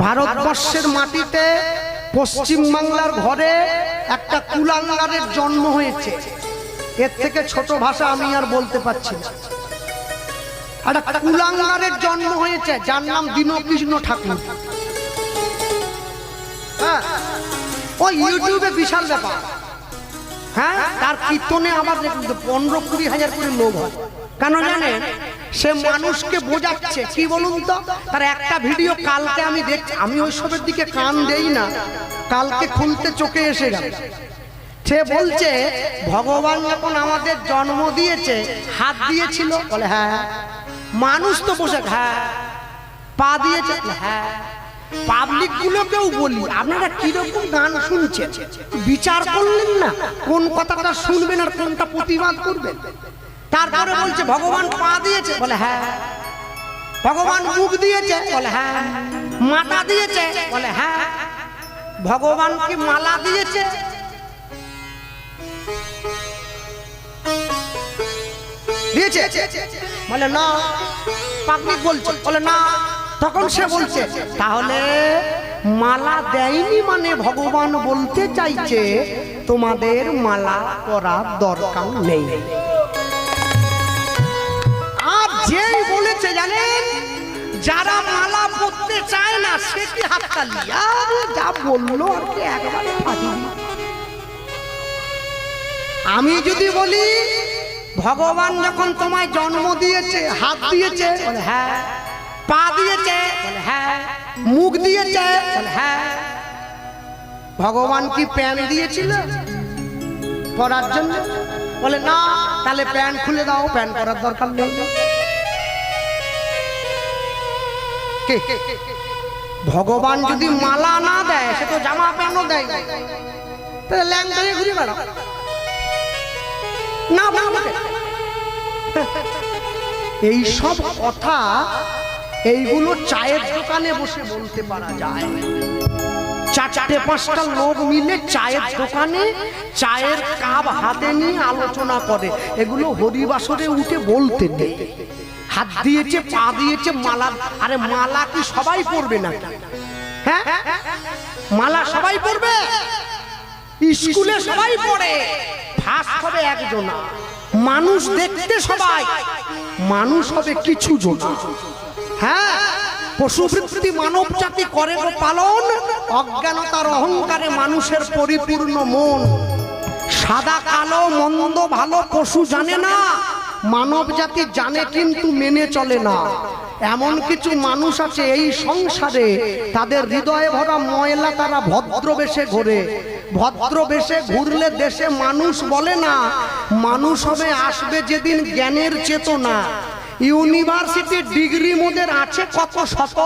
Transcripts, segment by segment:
ভারতবর্ষের মাটিতে পশ্চিম বাংলার ঘরে একটা কুলাঙ্গারের জন্ম হয়েছে। এর থেকে ছোট ভাষা আমি আর বলতে পারছি একটা কুলাঙ্গারের জন্ম হয়েছে, যার নাম দীনকৃষ্ণ ঠাকুর। হ্যাঁ ও ইউটিউবে বিশাল ব্যাপার। হ্যাঁ তার কীর্তনে দেখুন পনেরো কুড়ি হাজার করে লোক হয়। কেন জানেন? সে মানুষকে বোঝাচ্ছে। কি বলুন তো? তার একটা ভিডিও কালকে আমি দেখছি। আমি ওই ওইসবের দিকে কান দেই না। কালকে খুলতে চোখে এসে গেল। সে বলছে, ভগবান যখন আমাদের জন্ম দিয়েছে, হাত দিয়েছিল। বলে হ্যাঁ মানুষ তো বসে হ্যাঁ পা দিয়েছে। হ্যাঁ। পাবলিক গুলোকেও বলি, আপনারা কীরকম গান শুনছেন? বিচার করলেন না? কোন কথাটা শুনবেন আর কোনটা প্রতিবাদ করবেন? তারপরে বলছে, ভগবান পা দিয়েছে। বলে হ্যাঁ। ভগবান মুখ দিয়েছে? বলে হ্যাঁ। মাথা দিয়েছে? বলে হ্যাঁ। ভগবান কি মালা দিয়েছে? দিয়েছে। বলে, না। পাবলিক বলছে, বলে, না। তখন সে বলছে, তাহলে মালা দেয়নি মানে ভগবান বলতে চাইছে, তোমাদের মালা করার দরকার নেই। যেই বলেছে জানেন, যারা মালা পরতে চায় না, সে কি হাততালি? যা বলল, আর কি একবারে আমি যদি বলি, ভগবান যখন তোমায় জন্ম দিয়েছে, হাত দিয়েছে হ্যাঁ পা দিয়েছে হ্যাঁ মুখ দিয়েছে হ্যাঁ ভগবান কি প্যান দিয়েছিল পরার জন্য? বলে না, তাহলে প্যান্ট খুলে দাও প্যান্ট পরার দরকার নেই। ভগবান যদি মালা না দেয়, সে তো জামা প্যান্টও দেয় ঘুরে বেড়াও। না। এই সব কথা, এইগুলো চায়ের দোকানে বসে বলতে পারা যায়। চারটে পাঁচটা লোক মিলে চায়ের দোকানে চায়ের কাপ হাতে নিয়ে আলোচনা করে। এগুলো হরিবাসরে উঠে বলতে নেই। হাত দিয়েছে, পা দিয়েছে, মালা আরে মালা কি সবাই পরবে না হ্যাঁ? মালা সবাই পরবে? স্কুলে সবাই পড়ে। ফার্স্ট হবে একজন। মানুষ দেখতে সবাই। মানুষ হবে কিছু জন। হ্যাঁ? পশুবৃত্তি মানব জাতি করে পালন, অজ্ঞানতার অহংকারে মানুষের পরিপূর্ণ মন। সাদা, কালো, মন্দ, ভালো পশু জানে না। মানব জাতি জানে কিন্তু মেনে চলে না। এমন কিছু মানুষ আছে এই সংসারে, তাদের হৃদয়ে ভরা ময়লা তারা ভদ্র বেশে ঘোরে। ভদ্র বেশে ঘুরলে দেশে মানুষ বলে না, মানুষ হবে আসবে যেদিন জ্ঞানের চেতনা। ইউনিভার্সিটির ডিগ্রি মোদের আছে কত শত?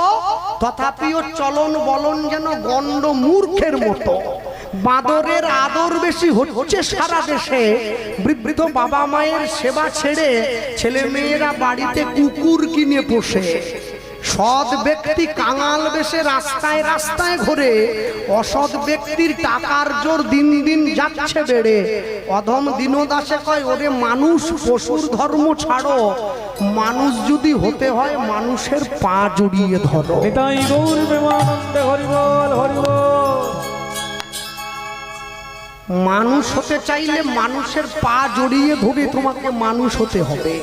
তথাপিও চলন বলন যেন গণ্ড মূর্খের মতো। বাদরের আদর বেশি হচ্ছে সারা দেশে। বৃদ্ধ বাবা মায়ের সেবা ছেড়ে ছেলে মেয়েরা বাড়িতে কুকুর কিনে পোষে। সৎ ব্যক্তি কাঙাল বেশে রাস্তায় রাস্তায় ঘোরে। অসৎ ব্যক্তির টাকার জোর দিন দিন যাচ্ছে বেড়ে। অধম দিনদাসে কয়, ওরে মানুষ, পশুর ধর্ম ছাড়ো। মানুষ যদি হতে হয়, মানুষের পা জড়িয়ে ধরো। হরিবল হরিবল মানুষ হতে চাইলে মানুষের পা জড়িয়ে ধরে তোমাকে মানুষ হতে হবে।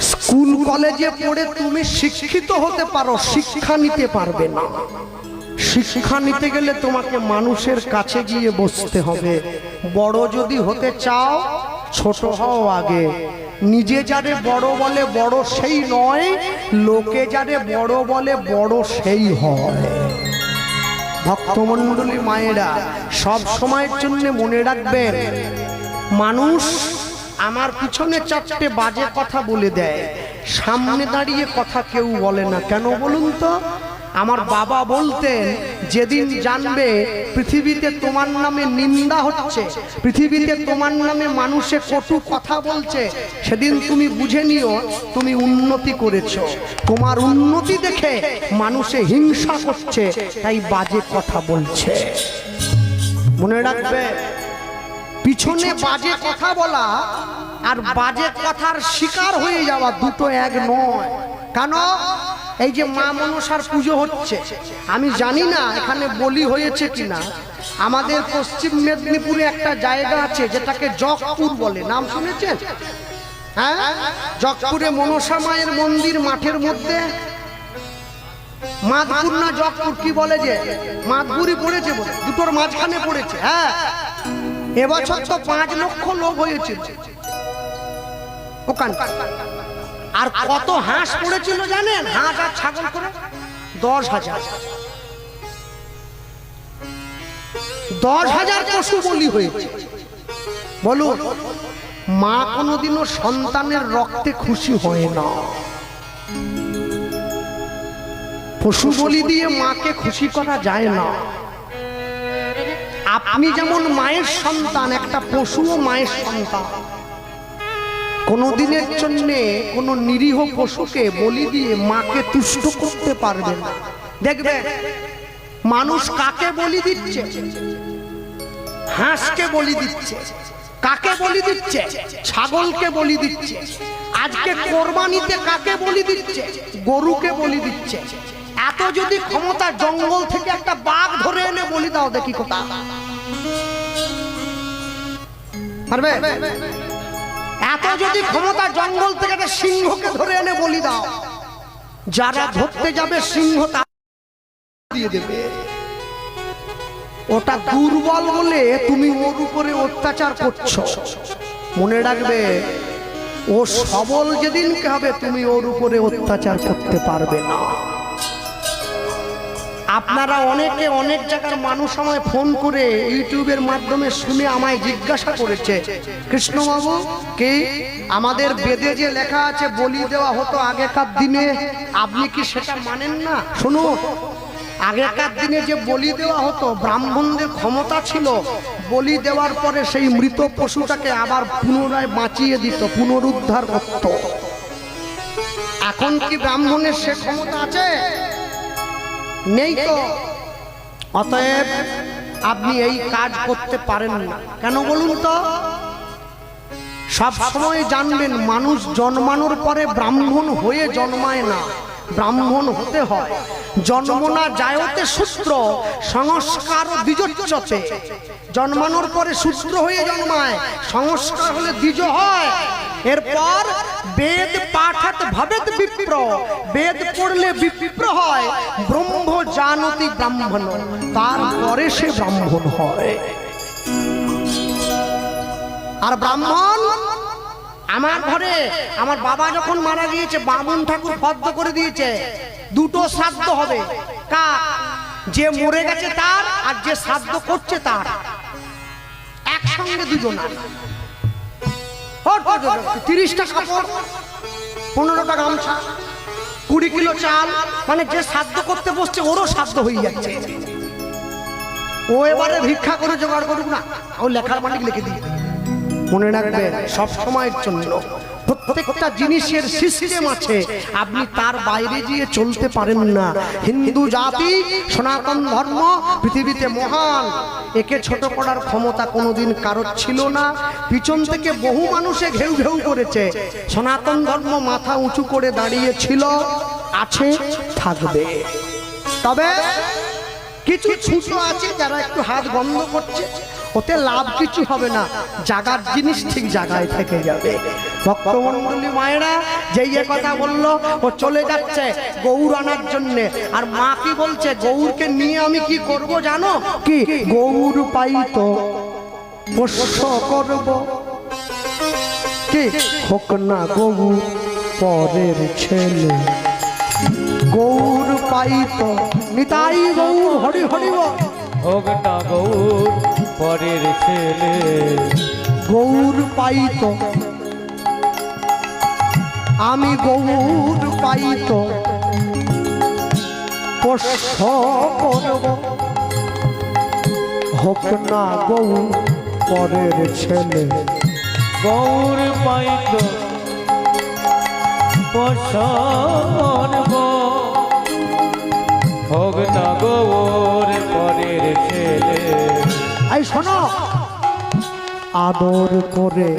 স্কুল, কলেজে পড়ে তুমি শিক্ষিত হতে পারো, শিক্ষা নিতে পারবে না। শিক্ষা নিতে গেলে তোমাকে মানুষের কাছে গিয়ে বসতে হবে। বড় যদি হতে চাও, ছোট হও আগে। নিজে যারে বড় বলে বড় সেই নয়, লোকে যারে বড় বলে বড় সেই হয়। ভক্তমণ্ডলী মায়েরা, সব সময়ের জন্য মনে রাখবেন, মানুষ আমার পিছনে চারটে বাজে কথা বলে দেয়, সামনে দাঁড়িয়ে কথা কেউ বলে না। কেন বলুন তো? আমার বাবা বলতেন যেদিন জানবে পৃথিবীতে তোমার নামে নিন্দা হচ্ছে, পৃথিবীতে তোমার নামে মানুষে কটু কথা বলছে, সেদিন তুমি বুঝে নিও তুমি উন্নতি করেছ। তোমার উন্নতি দেখে মানুষে হিংসা করছে, তাই বাজে কথা বলছে। মনে রাখবে, পিছনে বাজে কথা বলা আর বাজে কথার শিকার হয়ে যাওয়া দুটো এক নয়। কেন? এই যে মা মনসার পুজো হচ্ছে, আমি জানি না এখানে বলি হয়েছে কিনা। আমাদের পশ্চিম মেদিনীপুরে একটা জায়গা আছে যেটাকে জগপুর বলে। নাম শুনেছেন? হ্যাঁ? জগপুরে মনসা মায়ের মন্দির মাঠের মধ্যে। মাধপুর না জগপুর, কি বলে যে? মাধপুরি পড়েছে বলে দুটোর মাঝখানে পড়েছে। হ্যাঁ? এবছর তো পাঁচ লক্ষ লোক হয়েছিল। ওখানে। আর কত হাঁস পড়েছিল জানেন? হাঁস আর ছাগল করে দশ হাজার। দশ হাজার পশু বলি হয়েছে। বলুন মা কোনোদিনও সন্তানের রক্তে খুশি হয় না। পশু বলি দিয়ে মাকে খুশি করা যায় না। আপনি যেমন মায়ের সন্তান, একটা পশুও মায়ের সন্তান। কোনোদিনের জন্যে কোনো নিরীহ পশুকে বলি দিয়ে মাকে তুষ্ট করতে পারবে না। দেখবে মানুষ কাকে বলি দিচ্ছে? হাঁসকে বলি দিচ্ছে, কাকে বলি দিচ্ছে? ছাগলকে বলি দিচ্ছে। আজকে কোরবানিতে কাকে বলি দিচ্ছে? গরুকে বলি দিচ্ছে। এত যদি ক্ষমতা জঙ্গল থেকে একটা বাঘ ধরে এনে বলি দাও দেখি কোথা পারবে? এত যদি ক্ষমতা জঙ্গল থেকে একটা সিংহকে ধরে এনে বলি দাও, যারা ধরতে যাবে সিংহ দিয়ে দেবে। ওটা দুর্বল বলে তুমি ওর উপরে অত্যাচার করছ। মনে রাখবে, ও সবল যেদিনকে হবে তুমি ওর উপরে অত্যাচার করতে পারবে না। আপনারা অনেকে অনেক জায়গার মানুষ আমায় ফোন করে ইউটিউবের মাধ্যমে শুনে আমায় জিজ্ঞাসা করেছে। কৃষ্ণবাবু কে? আমাদের বেদে যে লেখা আছে বলি দেওয়া হতো আগেকার দিনে আপনি কি সেটা মানেন না? শুনুন আগেকার দিনে যে বলি দেওয়া হতো ব্রাহ্মণদের ক্ষমতা ছিল বলি দেওয়ার পরে সেই মৃত পশুটাকে আবার পুনরায় বাঁচিয়ে দিত পুনরুদ্ধার করত। এখন কি ব্রাহ্মণের সে ক্ষমতা আছে? নেই তো। অতএব আপনি এই কাজ করতে পারেন না। কেন বলুন তো? সব সময় জানবেন, মানুষ জন্মানোর পরে ব্রাহ্মণ হয়ে জন্মায় না। ব্রাহ্মণ হতে হয়। জন্ম না যায়তে সূত্র সংস্কার দ্বিজোচ্চতে জন্মানোর পরে সূত্র হয়ে জন্মায়, সংস্কার হলে দ্বিজ হয়। এরপর বেদ পাঠাত ভাবেত বিপ্র। বেদ পড়লে বিপ্র হয়। ব্রহ্ম ব্রাহ্মণ তারপরে সে ব্রাহ্মণ হয়। আর ব্রাহ্মণ, আমার ঘরে আমার বাবা যখন মারা গিয়েছে, বামুন ঠাকুর ফদ্দ করে দিয়েছে, দুটো শ্রাদ্ধ হবে। কা, যে মরে গেছে তার আর যে শ্রাদ্ধ করছে তার। একসঙ্গে দুজন। তিরিশটা কাপড়, পনেরোটা গামছা। কুড়ি কিলো চাল মানে যে সাধ্য করতে বসছে, ওরও সাধ্য হয়ে যাচ্ছে। ও এবারে ভিক্ষা করে জোগাড় করুক না, ও লেখার মালিক লিখে দিই মনে রাখবে সব সময়ের জন্য প্রত্যেকটা জিনিসের সিস্টেম আছে। আপনি তার বাইরে গিয়ে চলতে পারেন না। হিন্দু জাতি, সনাতন ধর্ম, পৃথিবীতে মহান। একে ছোট করার ক্ষমতা কোনোদিন কারোর ছিল না। পিছন থেকে বহু মানুষে ঘেউ ঘেউ করেছে। সনাতন ধর্ম মাথা উঁচু করে দাঁড়িয়েছিল, আছে, থাকবে। তবে কিছু ছোট আছে যারা একটু হাত বন্ধ করছে। ওতে লাভ কিছু হবে না। জাগার জিনিস ঠিক জায়গায় থেকে যাবে। ভক্তমন্ডলী মায়েরা যেই এ কথা বলল, ও চলে যাচ্ছে গৌর আনার জন্য। আর মা কি বলছে, গৌরকে নিয়ে আমি কি করব জানো? কি? গৌর পাই তো পোষ্য করব। কি? হোক না গৌর, পরের ছেলে। গৌর পাই তো নিতাই গৌর হরি হরি বল। হোক না গৌর পরের ছেলে। গৌর পাইত। আমি গৌর পাইত। পোষ্য করব। হোক না গৌর পরের ছেলে। গৌর পাইত। হোক না গৌর পরের ছেলে। এই শোনো। আদর করে।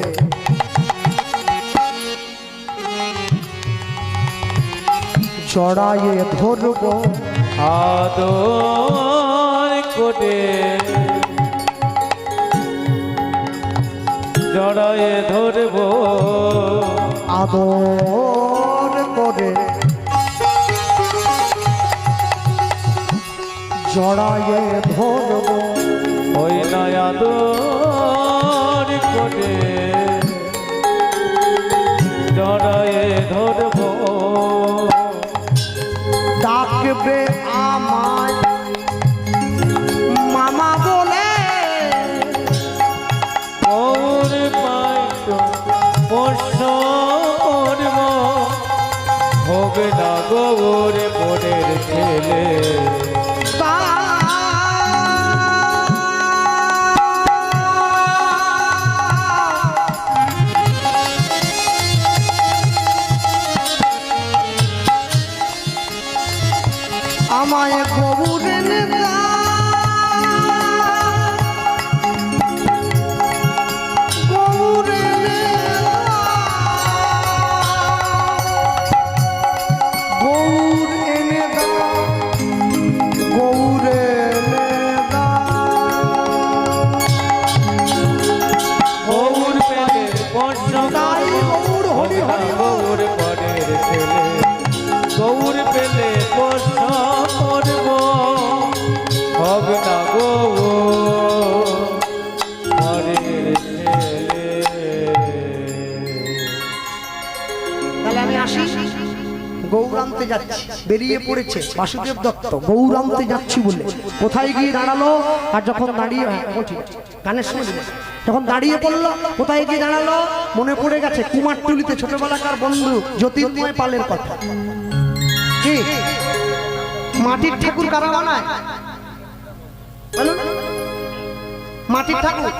চড়াইয়ে ধরব। আদর করে। জড়ায়ে ধরব। আদর করে। জড়াইয়ে ধরব। ওই নয় আদর করে জড়ায়ে ধরব। ডাকবে আমায়। মামা বলে ওর পাইত করব হবে না গৌর মনের ছেলে। আমায় গবুরে বেরিয়ে পড়েছে। বাসুদেব দত্ত গৌরান্তে যাচ্ছি বলে। কোথায় গিয়ে দাঁড়াল? আর যখন দাঁড়িয়ে হ্যাঁ, গানের দিবো। যখন দাঁড়িয়ে পড়ল কোথায় গিয়ে দাঁড়াল? মনে পড়ে গেছে কুমারটুলিতে ছোটবেলাকার বন্ধু জ্যোতির্ময় পালের কথা। মাটির ঠাকুর কারা বানায়? মাটির ঠাকুর?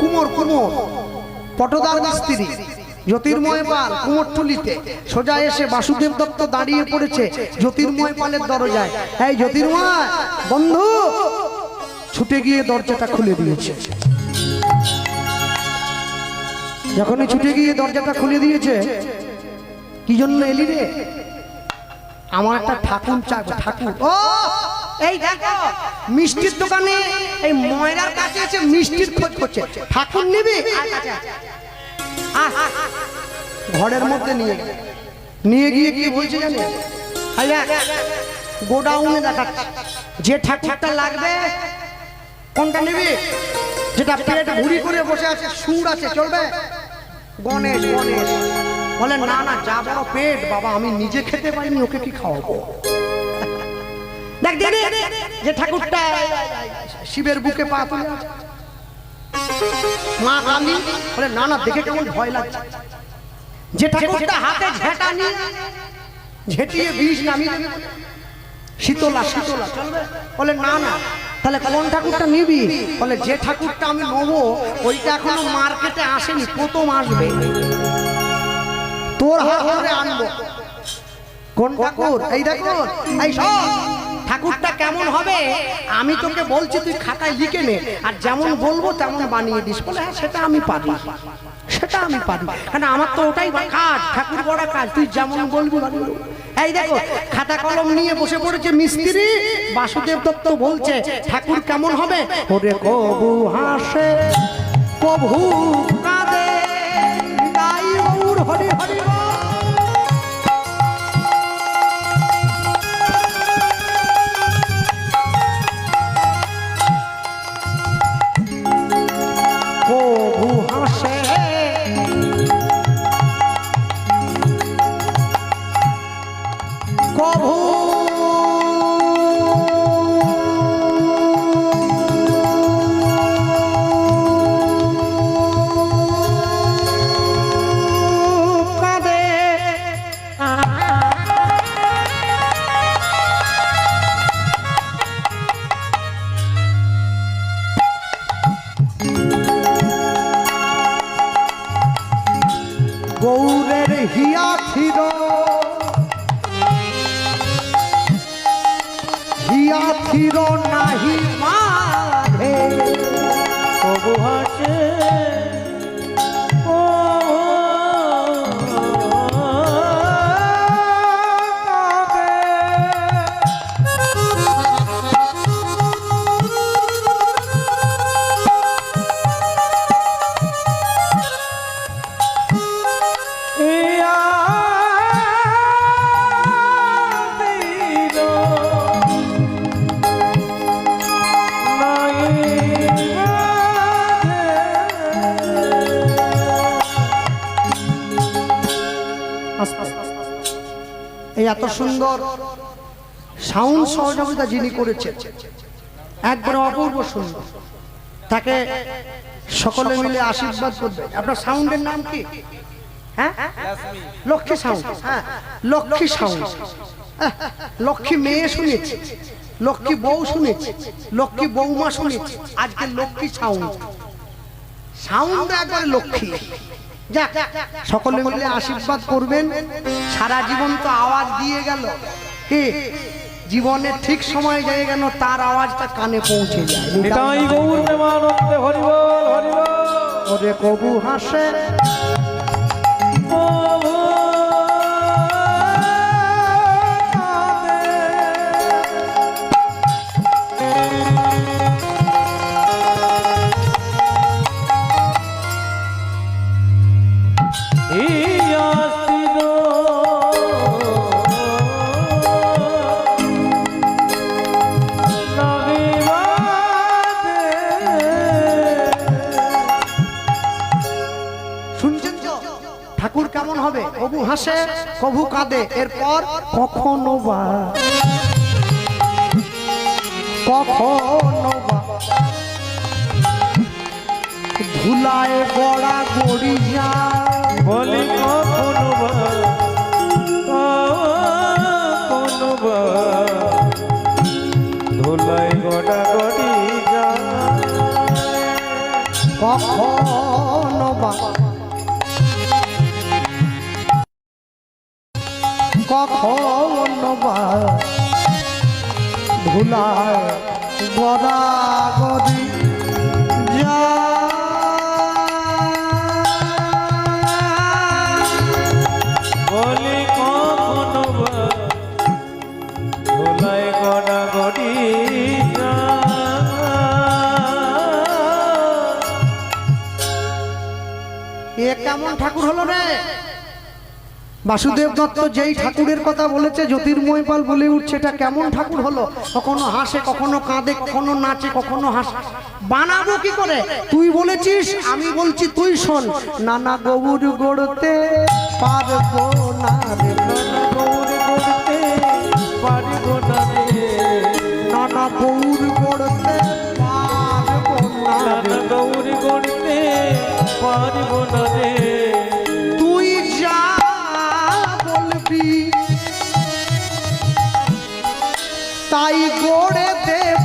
কুমোর কুমোর। পটদার মিস্ত্রি। জ্যোতির্ময় পাল কুমোরটুলিতে সোজা এসে বাসুদেব দত্ত দাঁড়িয়ে পড়েছে জ্যোতির্ময় পালের দরজায়। এই জ্যোতির্ময় বন্ধু ছুটে গিয়ে দরজাটা খুলে দিয়েছে। যখনই ছুটে গিয়ে দরজাটা খুলে দিয়েছে কি জন্য এলি রে? আমার একটা ঠাকুর চাই ঠাকুর। ও এই দেখো মিষ্টির দোকানে এই ময়রার কাছে আছে মিষ্টির খোঁজ করছে। ঠাকুর নিবি? কাছে। ঘরের মধ্যে নিয়ে। নিয়ে গিয়ে কি বলছে গোডাউনে দেখাচ্ছে। যে ঠাকুরটা লাগবে, কোনটা নিবি? যেটা পেট ভুড়ি করে বসে আছে, সুর আছে, চলবে? গণেশ গণেশ। বলে, না না যা বড় পেট, বাবা, আমি নিজে খেতে পারিনি, ওকে কি খাওয়াবো? দেখ, যে ঠাকুরটা শিবের বুকে পা তুলে আছে। মা কালী বলে, না দেখে কেমন ভয় লাগছে। যে ঠাকুরটা হাতে ঝেঁটা নিয়ে ঝেঁটিয়ে বিষ নামিয়ে শীতলা শীতলা, চলবে? বলে, না না, তাহলে কোন ঠাকুরটা নিবি? বলে, যে ঠাকুরটা আমি নেব, ওইটা এখনও মার্কেটে আসেনি, প্রথম আসবে। তোর হাত আনব। কোন ঠাকুর? এই দেখো, এই শোন ঠাকুরটা কেমন হবে? আমি তোকে বলছি, তুই খাতায় লিখে নে। আর যেমন বলব, তেমন বানিয়ে দিস। বলে হ্যাঁ সেটা আমি পারি। সেটা আমি পারি। কারণ আমার তো ওটাই কাজ, ঠাকুর বড় কাজ। তুই যেমন বলবি এই দেখো, খাতা কলম নিয়ে বসে পড়েছে মিস্ত্রি। বাসুদেব দত্ত বলছে, ঠাকুর কেমন হবে? ওরে কবু হাসে, কবু কাঁদে। হরি হরি সুন্দর সাউন্ড সহযোগিতা যিনি করেছেন, একবারে অপূর্ব সুন্দর। তাকে সকলে মিলে আশীর্বাদ করবে। আপনার সাউন্ডের নাম কি? হ্যাঁ? লক্ষ্মী সাউন্ড। হ্যাঁ লক্ষ্মী সাউন্ড। লক্ষ্মী মেয়ে শুনেছি, লক্ষ্মী বউ শুনেছি, লক্ষ্মী বৌমা শুনেছি। আজকে লক্ষ্মী সাউন্ড। সাউন্ড একবারে লক্ষ্মী। যাক সকলে মিলে আশীর্বাদ করবেন। সারা জীবন তো আওয়াজ দিয়ে গেল। কি জীবনের ঠিক সময় যায় গেল তার আওয়াজটা কানে পৌঁছে যায়। ওরে কবু হাসে। হাসে কবু কাঁদে এরপর কখনো বা। কখনো বা। ধুলায় গড়া গড়ি যা বলি কখনো বা। কখনো বা। ধুলাই গোটা গড়ি যায় কখনো কখনো বা ধুলায় গড়া গড়ি যায় বলি কখনো বা ধুলাই গোটা গড়ি যায় এ কেমন ঠাকুর হলো রে? বাসুদেব দত্ত যেই ঠাকুরের কথা বলেছে জ্যোতির্ময় পাল বলে উঠছে এটা কেমন ঠাকুর হলো? কখনো হাসে কখনো কাঁদে কখনো নাচে কখনো হাসে। বানাবো কি করে? তুই বলেছিস আমি বলছি তুই শোন। নানা গৌর গড়তে পারব না রে গৌর গড়তে পারিব না রে। নানা গৌর গড়তে পারব না রে। নানা গৌর গড়তে পারিব না রে। তাই গড়ে দেব।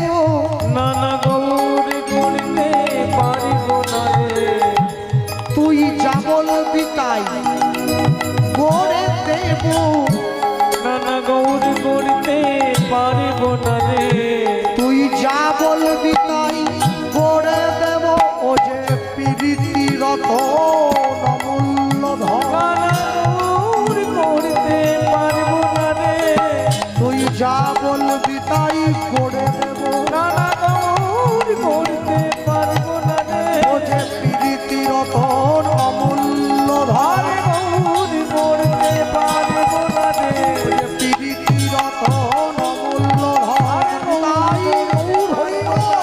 নানা গৌর গড়তে পারিব না তুই যা বলবি তাই গড়ে দেব। নানা গৌর গড়তে পারিব না রে।